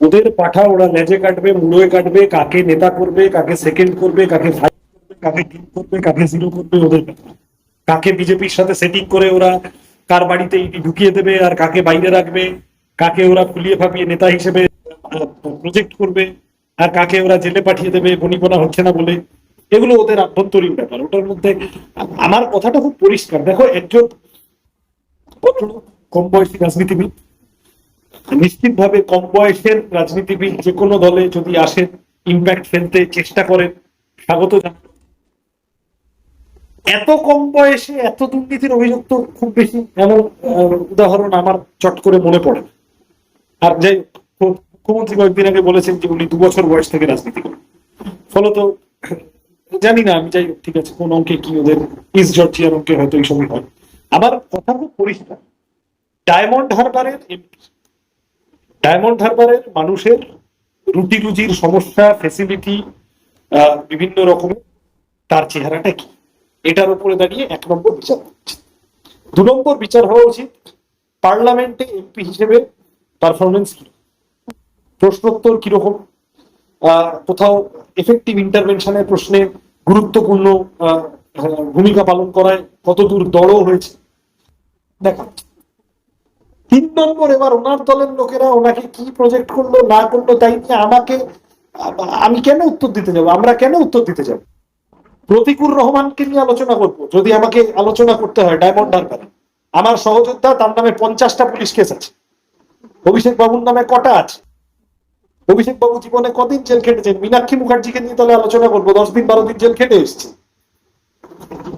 ওদের পাঠা, ওরা লেজে কাটবে মুড়োয় কাটবে, কাকে নেতা করবে, কাকে সেকেন্ড করবে, কাকে করবে, কাকে টিম করবে, কাকে জিরো করবে, ওদের কাকে বিজেপির সাথে সেটিং করে ওরা কার বাড়িতে ঢুকিয়ে দেবে আর কাকে বাইরে রাখবে, কাকে ওরা ফুলিয়ে ফাঁপিয়ে নেতা হিসেবে প্রজেক্ট করবে, আর কাকে ওরা জেলে পাঠিয়ে দেবে বনিপনা হচ্ছে না বলে। এগুলো ওদের আভ্যন্তরীণ ব্যাপার। ওটার মধ্যে আমার কথাটা খুব পরিষ্কার। দেখো, একজন কম বয়সী রাজনীতিবিদ নিশ্চিতভাবে কম বয়সের রাজনীতিবিদ যে কোনো দলে যদি আসেন ইম্প্যাক্ট ফেলতে চেষ্টা করেন, স্বাগত এত কম বয়সে এত দুর্নীতির অভিযোগ তো খুব বেশি এমন উদাহরণ আমার চট করে মনে পড়ে আর যাই মুখ্যমন্ত্রী কয়েকদিন আগে বলেছেন যে উনি দু বছর বয়স থেকে রাজনীতি করেন। ফলত জানি না, আমি যাই ঠিক আছে, কোন অঙ্কে কি ওদের ইস জর্জিয়ার অঙ্কে হয়তো এই সময় হয়। আমার কথা খুব পরিষ্কার। ডায়মন্ড হারবারের MP ডায়মন্ড হারবারের মানুষের রুটি রুজির সমস্যা ফেসিলিটি বিভিন্ন রকমের, তার চেহারাটা কি? এটার উপরে দাঁড়িয়ে এক নম্বর বিচার দু নম্বর বিচার হওয়া উচিত, পার্লামেন্টে এমপি হিসেবে পারফরমেন্স কি? প্রশ্নোত্তর কীরকম? কোথাও এফেক্টিভ ইন্টারভেনশনের প্রশ্নে গুরুত্বপূর্ণ ভূমিকা পালন করায় কতদূর দড় হয়েছে? দেখা তিন নম্বর এবার ওনার দলের লোকেরা ওনাকে কি প্রজেক্ট করল, না করল, তাই নিয়ে আমাকে, আমি কেন উত্তর দিতে যাব? আমরা কেন উত্তর দিতে যাব? প্রতিকুর রহমানকে নিয়ে আলোচনা করব। যদি আমাকে আলোচনা করতে হয় ডায়মন্ড হারবারে। আমার সহযোদ্ধা, তার নামে পঞ্চাশটা পুলিশ কেস আছে। অভিষেক বাবুর নামে কটা আছে? অভিষেক বাবু জীবনে কদিন জেল খেটেছেন? মীনাক্ষী মুখার্জিকে নিয়ে তাহলে আলোচনা করব। দশ দিন বারো দিন জেল খেটে এসছে।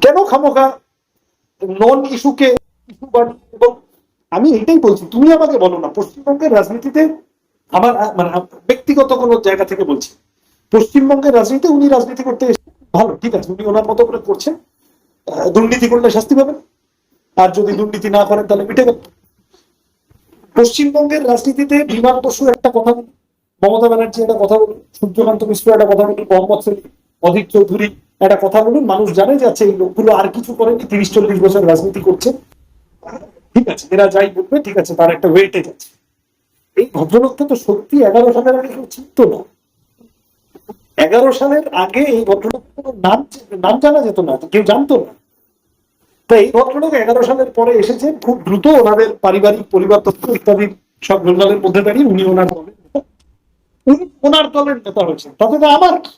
কেন খামোখা? নন ইস্যুকে ইস্যু বানিয়ে এবং আমি এটাই বলছি, তুমি আমাকে বলো না, পশ্চিমবঙ্গের রাজনীতিতে আমার মানে ব্যক্তিগত কোনো জায়গা থেকে বলছি। পশ্চিমবঙ্গের রাজনীতিতে উনি রাজনীতি করতে। ভালো, ঠিক আছে, উনি ওনার মতো করে করছেন। দুর্নীতি করলে শাস্তি পাবেন। আর যদি দুর্নীতি না করেন, তাহলে মিটে গেল পশ্চিমবঙ্গের রাজনীতিতে বিমান বসু একটা কথা বলুন মমতা ব্যানার্জি একটা কথা বলুন সূর্যকান্ত মিশ্র একটা কথা বলুন মোহাম্মদ সেলিম, অধীর চৌধুরী একটা কথা বলুন মানুষ জানে যে আচ্ছা এই লোকগুলো আর কিছু করেনি, তিরিশ চল্লিশ বছর রাজনীতি করছে। ঠিক আছে, এরা যাই বলবে, ঠিক আছে, তার একটা ওয়েটেজ আছে এই ভদ্রলোকটা তো সত্যি এগারো সালের আগে কেউ চিনত না। এগারো সালের আগে এই ভদ্রলোক নাম নাম জানা যেত না কেউ জানতো না। তো এই ভদ্রলোক এগারো সালের পরে এসেছে, খুব দ্রুত ওনাদের পারিবারিক পরিবার তথ্য ইত্যাদি সব জঞ্জালের মধ্যে দাঁড়িয়ে উনি ওনার দলের উনি ওনার দলের নেতা হয়েছেন। তাতে তো আমার কি?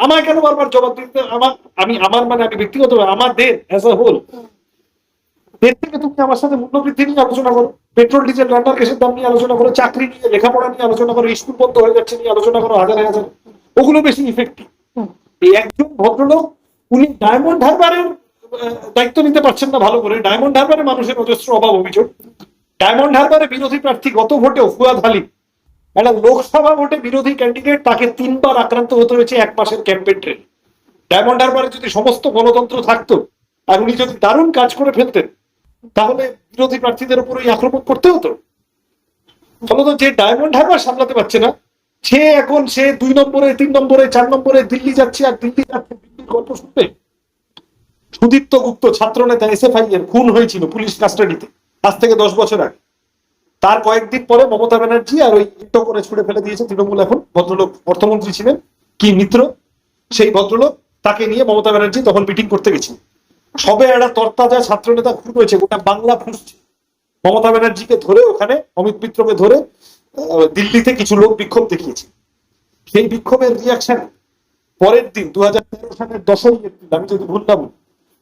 আমায় কেন বারবার জবাব দিতে আমার আমি আমার মানে আমি ব্যক্তিগত আমাদের অ্যাজ আ হোল এর থেকে তুমি আমার সাথে মূল্যবৃদ্ধি নিয়ে আলোচনা করো। পেট্রোল ডিজেল রান্নার গ্যাসের দাম নিয়ে আলোচনা করো চাকরি নিয়ে লেখাপড়া নিয়ে আলোচনা করো স্কুল বন্ধ হয়ে যাচ্ছে নিয়ে আলোচনা করো হাজার হাজার। ওগুলো বেশি ইফেক্টিভ এই একজন ভদ্রলোক উনি ডায়মন্ড হারবারের দায়িত্ব নিতে পারছেন না ভালো করে। ডায়মন্ড হারবারে মানুষের অজস্র অভাব অভিযোগ। ডায়মন্ড হারবারে বিরোধী প্রার্থী গত ভোটেও ফুয়াদ হালিম একটা লোকসভা ভোটে বিরোধী ক্যান্ডিডেট তাকে তিনবার আক্রান্ত হতে হয়েছে এক মাসের ক্যাম্পেন ট্রেন ডায়মন্ড হারবারে যদি সমস্ত গণতন্ত্র থাকতো আর উনি যদি দারুণ কাজ করে ফেলতেন তাহলে বিরোধী প্রার্থীদের উপর ওই আক্রমণ করতে হতো। ফলত যে ডায়মন্ড হারবার সামলাতে পারছে না, সে এখন সে দুই নম্বরে, তিন নম্বরে, চার নম্বরে দিল্লি যাচ্ছে আর দিল্লি যাচ্ছে দিল্লির গল্প শুনবে সুদীপ্ত গুপ্ত ছাত্র নেতা এসএফআই এর খুন হয়েছিল পুলিশ কাস্টাডিতে আজ থেকে দশ বছর আগে। তার কয়েকদিন পরে মমতা ব্যানার্জি আর ওই ইটো করে ছুড়ে ফেলে দিয়েছে তৃণমূল এখন। ভদ্রলোক অর্থমন্ত্রী ছিলেন, কি মিত্র, সেই ভদ্রলোক, তাকে নিয়ে মমতা ব্যানার্জি তখন মিটিং করতে গেছিল সবে একটা তরতাজা ছাত্র নেতা খুন হয়েছে, গোটা বাংলা ফুসছে মমতা ব্যানার্জিকে ধরে ওখানে, অমিত মিত্রকে ধরে দিল্লিতে কিছু লোক বিক্ষোভ দেখিয়েছে। সেই বিক্ষোভের রিয়াকশন পরের দিন দু হাজার তেরো সালের দশই এপ্রিল, আমি যদি ভুল না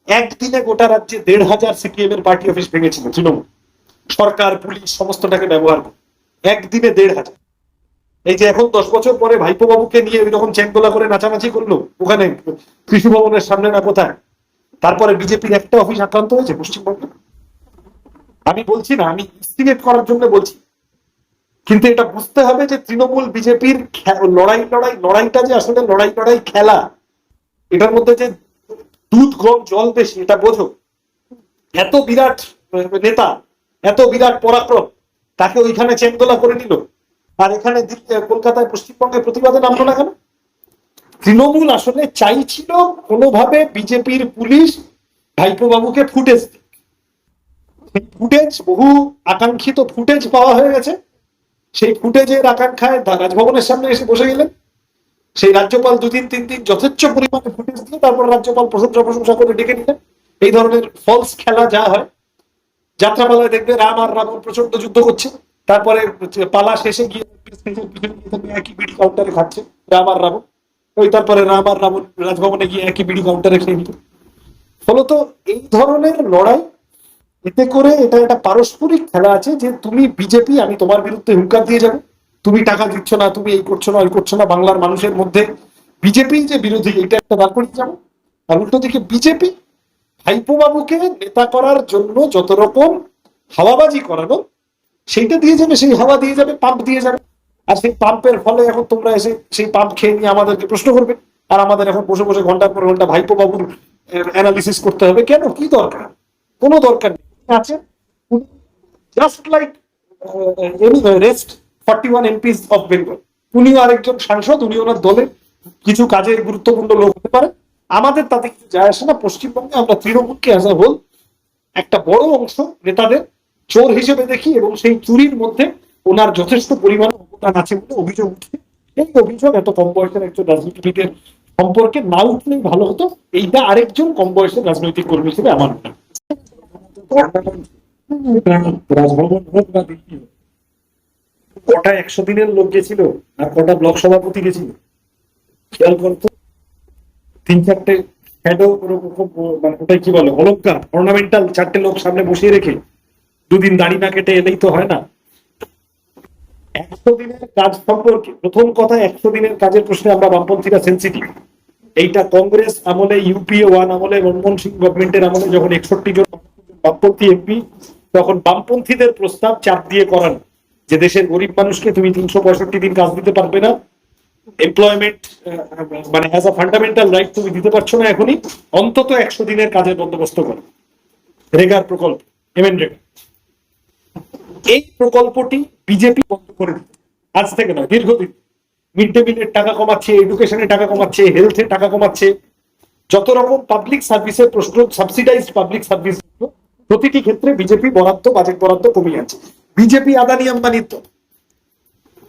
একদিনে গোটা রাজ্যে দেড় হাজার সিপিএম এর পার্টি অফিস ভেঙেছিল তৃণমূল। সরকার, পুলিশ, সমস্তটাকে ব্যবহার করে। একদিনে দেড় হাজার। এই যে এখন দশ বছর পরে ভাইপো বাবুকে নিয়ে ওই রকম চ্যাংদোলা করে নাচানাচি করল, ওখানে কৃষি ভবনের সামনে না কোথায়? তারপরে বিজেপির একটা অফিস আক্রান্ত হয়েছে পশ্চিমবঙ্গে। আমি বলছি না, আমি ইনস্টিগেট করার জন্য বলছি। কিন্তু এটা বুঝতে হবে যে তৃণমূল বিজেপির লড়াই লড়াই, লড়াইটা যে আসলে লড়াই লড়াই খেলা, এটার মধ্যে যে দুধ, গম, জল বেশি, এটা বোঝো। এত বিরাট নেতা, এত বিরাট পরাক্রম, তাকে ওইখানে চেংদোলা করে নিল। আর এখানে কলকাতায় পশ্চিমবঙ্গে প্রতিবাদে নামলো না কেন? তৃণমূল আসলে চাইছিল কোনোভাবে বিজেপির পুলিশ ভাইপো বাবুকে ফুটেজ ফুটেজ, বহু আকাঙ্ক্ষিত ফুটেজ পাওয়া হয়ে গেছে। সেই ফুটেজের আকাঙ্ক্ষায় রাজভবনের সামনে এসে বসে গেলেন। সেই রাজ্যপাল দুদিন তিন দিন যথেচ্ছ পরিমাণে ফুটেজ দিয়ে তারপর রাজ্যপাল প্রশংসা প্রশংসা করে ডেকে নিলেন। এই ধরনের ফলস খেলা যা হয়, যাত্রাপালায় দেখবে রাম আর রাবণ প্রচণ্ড যুদ্ধ করছে। তারপরে পালা শেষে গিয়ে একই বিড়ি কাউন্টারে খাচ্ছে রাম আর রাবণ। ওই তারপরে রাম আর রাবণ, রাজভবনে গিয়ে একই বিড়ি কাউন্টারে খেয়ে নিল। ফলত এই ধরনের লড়াই, এতে করে এটা একটা পারস্পরিক খেলা আছে যে তুমি বিজেপি আমি তোমার বিরুদ্ধে হুঙ্কার দিয়ে যাব। তুমি টাকা দিচ্ছ না, তুমি এই করছ না, ওই করছ না, বাংলার মানুষের মধ্যে বিজেপি যে বিরোধী, এটা একটা দাঁড় করিয়ে যাব। আর উল্টো দিকে বিজেপি ভাইপো বাবুকে নেতা করার জন্য যত রকম হাওয়াবাজি করানো, সেইটা দিয়ে যাবে, সেই হাওয়া দিয়ে যাবে, পাম্প দিয়ে যাবে। আর সেই পাম্পের ফলে এখন তোমরা এসে সেই পাম্প খেয়ে নিয়ে আমাদেরকে প্রশ্ন করবে। আর আমাদের এখন বসে বসে ঘণ্টার পর ঘণ্টা ভাইপো বাবুর অ্যানালিসিস করতে হবে। কেন? কি দরকার? কোনো দরকার নেই। আছে? Just like any rest forty one MPs of Bengal উনিও আরেকজন সাংসদ উনি ওনার দলের কিছু কাজের গুরুত্বপূর্ণ লোক হতে পারে। আমাদের তাতে কিছু যায় আসে না। পশ্চিমবঙ্গে আমরা তৃণমূলকে অ্যাজ আ হোল একটা বড় অংশ নেতাদের চোর হিসেবে দেখি এবং সেই চুরির মধ্যে ওনার যথেষ্ট পরিমাণে অবদান আছে বলে অভিযোগ উঠছে এই অভিযোগ এত কম বয়সের একজন রাজনীতিবিদের সম্পর্কে না উঠলেই ভালো হতো। এইটা আরেকজন কম বয়সের রাজনৈতিক কর্মী হিসেবে আমার। রাজভবন হোক বা কটা একশো দিনের লোক গেছিল আর কটা ব্লক সভাপতি গেছিল? খেয়াল করতো তিন চারটে মানে ওটাই কি বলে, অলঙ্কার অর্নামেন্টাল চারটে লোক সামনে বসিয়ে রেখে দুদিন দাড়ি না কেটে এলেই তো হয় না। একশো দিনের কাজ সম্পর্কে, প্রথম কথা একশো দিনের কাজের প্রশ্নে আমরা বামপন্থীরা সেন্সিটিভ এইটা কংগ্রেস আমলে ইউপিএ ওয়ান আমলে, মনমোহন সিং গভর্নমেন্টের আমলে যখন একষট্টি জন বামপন্থী এমপি, তখন বামপন্থীদের প্রস্তাব চাপ দিয়ে করান, যে দেশের গরিব মানুষকে তুমি তিনশো পঁয়ষট্টি দিন কাজ দিতে পারবে না। এমপ্লয়মেন্ট মানে অ্যাজ আ ফান্ডামেন্টাল রাইট তুমি দিতে পারছ না এখনই। অন্তত একশো দিনের কাজের বন্দোবস্ত করো। রেগার প্রকল্প এমএন রেগা এই প্রকল্পটি বিজেপি বন্ধ করে দিত আজ থেকে নয়, দীর্ঘদিন। মিড ডে মিলের টাকা কমাচ্ছে এডুকেশনের টাকা কমাচ্ছে হেলথের টাকা কমাচ্ছে। যত রকম পাবলিক সার্ভিসের প্রশ্ন সাবসিডাইজড পাবলিক সার্ভিস প্রতিটি ক্ষেত্রে বিজেপি বরাদ্দ বাজেট বরাদ্দ কমিয়ে আছে বিজেপি আদানি আম্বানির দল।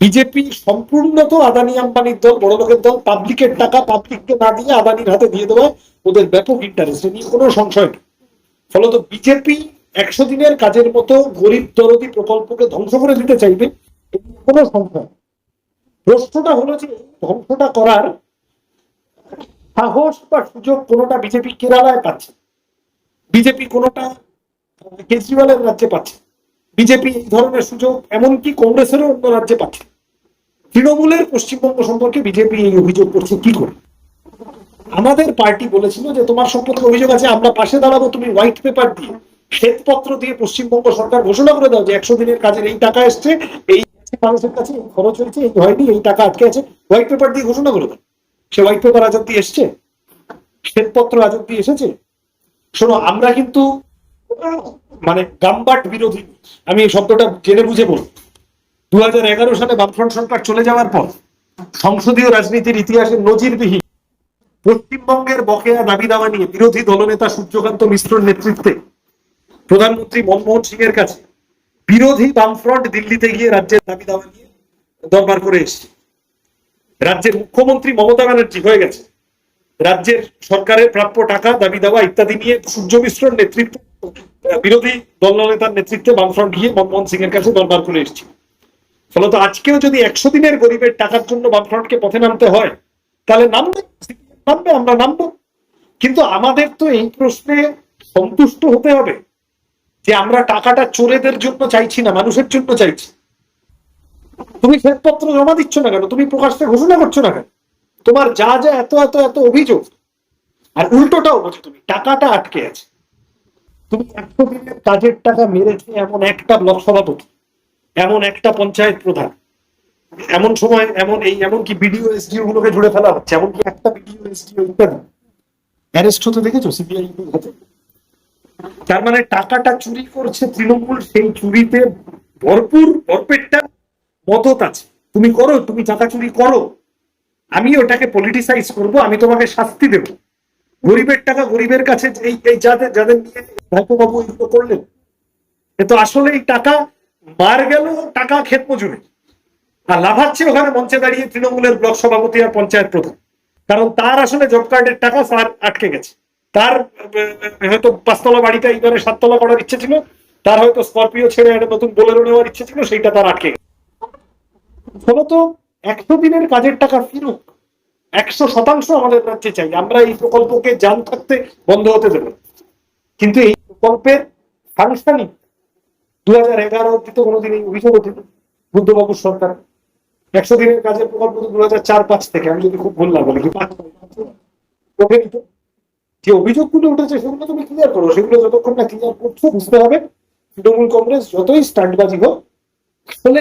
বিজেপি সম্পূর্ণ তো আদানি আম্বানির দল, বড় লোকের দল পাবলিকের টাকা পাবলিককে না দিয়ে আদানির হাতে দিয়ে দেওয়া ওদের ব্যাপক ইন্টারেস্ট এ নিয়ে কোনো সংশয় নেই। ফলত বিজেপি একশো দিনের কাজের মতো গরিব দরদি প্রকল্পকে ধ্বংস করে দিতে চাইবে কোনো নেই। প্রশ্নটা হলো যে ধ্বংসটা করার সাহস বা সুযোগ কোনোটা বিজেপি কেরালায় পাচ্ছে? বিজেপি কোনোটা কেজরিওয়ালের রাজ্যে পাচ্ছে? বিজেপি এই ধরনের সুযোগ, এমনকি কংগ্রেসেরও অন্য রাজ্যে পাচ্ছে? তৃণমূলের পশ্চিমবঙ্গ সম্পর্কে বিজেপি এই অভিযোগ করছে, কি করে? আমাদের পার্টি বলেছিল যে তোমার সম্পর্কে অভিযোগ আছে, আমরা পাশে দাঁড়াবো, তুমি হোয়াইট পেপার দিয়ে। শ্বেতপত্র দিয়ে পশ্চিমবঙ্গ সরকার ঘোষণা করে দাও যে একশো দিনের কাজের এই টাকা এসছে, এই মানুষের কাছে খরচ হয়েছে, এই হয়নি, এই টাকা আটকে আছে। হোয়াইট পেপার দিয়ে ঘোষণা করে দাও সে হোয়াইট পেপার আজ অব্দি এসছে? শ্বেতপত্র আজ অব্দি এসেছে? শোনো, আমরা কিন্তু মানে গাম্বাট বিরোধী। আমি এই শব্দটা জেনে বুঝে বলি। দু হাজার এগারো সালে বামফ্রন্ট সরকার চলে যাওয়ার পর সংসদীয় রাজনীতির ইতিহাসে নজিরবিহীন পশ্চিমবঙ্গের বকেয়া দাবি দাওয়া নিয়ে বিরোধী দলনেতা সূর্যকান্ত মিশ্রর নেতৃত্বে প্রধানমন্ত্রী মনমোহন সিং এর কাছে বিরোধী বামফ্রন্ট দিল্লিতে গিয়ে রাজ্যের দাবি দাওয়া নিয়ে দরবার করে এসছে। রাজ্যের মুখ্যমন্ত্রী মমতা ব্যানার্জি হয়ে গেছে। রাজ্যের সরকারের প্রাপ্য টাকা, দাবি দেওয়া ইত্যাদি নিয়ে সূর্য মিশ্রর নেতৃত্বে, বিরোধী দলনেতার নেতৃত্বে বামফ্রন্ট গিয়ে মনমোহন সিং এর কাছে দরবার করে এসেছে। ফলত আজকেও যদি একশো দিনের গরিবের টাকার জন্য বামফ্রন্টকে পথে নামতে হয়, তাহলে নামবে নামবে, আমরা নামবো। কিন্তু আমাদের তো এই প্রশ্নে সন্তুষ্ট হতে হবে। যে আমরা টাকাটা চোরেদের জন্য চাইছি না, মানুষের জন্য চাইছি। তুমি শ্বেতপত্র জমা দিচ্ছ না কেন? তুমি প্রকাশ্যে ঘোষণা করছ না কেন? তোমার যা যা এত এত এত অভিযোগ, আর উল্টোটাও বোঝো তুমি, টাকাটা আটকে আছে। তুমি একশো দিনের কাজের টাকা মেরেছে এমন একটা ব্লক সভাপতি, এমন একটা পঞ্চায়েত প্রধান, এমন সময় এমন এই এমনকি বিডিও এসডিও গুলোকে জুড়ে ফেলা হচ্ছে এমনকি একটা বিডিও এসডিও অ্যারেস্ট হতে দেখেছ? সিবিআই হাতে? তার মানে টাকাটা চুরি করছে তৃণমূল, সেই চুরিতে ভরপুর, ভরপেটটা মদত আছে। তুমি করো, তুমি টাকা চুরি করো। আমি ওটাকে পলিটিসাইজ করব, আমি তোমাকে শাস্তি দেব। গরিবের টাকা গরিবের কাছে, এই এই যাদের যাদের নিয়ে এগুলো করলেন, এ তো আসলে এই টাকা মার গেল টাকা ক্ষেত মজুরি। আর লাফাচ্ছে ওখানে মঞ্চে দাঁড়িয়ে তৃণমূলের ব্লক সভাপতি আর পঞ্চায়েত প্রধান। কারণ তার আসলে জব কার্ডের টাকা আটকে গেছে। তার হয়তো পাঁচতলা বাড়িটা এইবারে সাততলা করার ইচ্ছে ছিল, তার হয়তো স্করপিও ছেড়ে একটা নতুন বোলেরো নেওয়ার ইচ্ছে ছিল, সেইটা তার আটকে ফলত একশো দিনের কাজের টাকা ফিরুক, একশো শতাংশ আমাদের রাজ্যে চাই, আমরা এই প্রকল্পকে জান থাকতে বন্ধ হতে দেব। কিন্তু এই প্রকল্পের ফাংশনিং দু হাজার এগারো অব্দি তো কোনোদিন এই অভিযোগ ওঠেনি, বুদ্ধবাবুর সরকার। একশো দিনের কাজের প্রকল্প তো দু হাজার চার পাঁচ থেকে, আমি যদি খুব ভুল না বলি ওঠেনি তো। যে অভিযোগগুলো উঠেছে, সেগুলো তুমি ক্লিয়ার করো। সেগুলো যতক্ষণ না ক্লিয়ার করছ, বুঝতে হবে। তৃণমূল কংগ্রেস যতই স্টান্টবাজি হোক, আসলে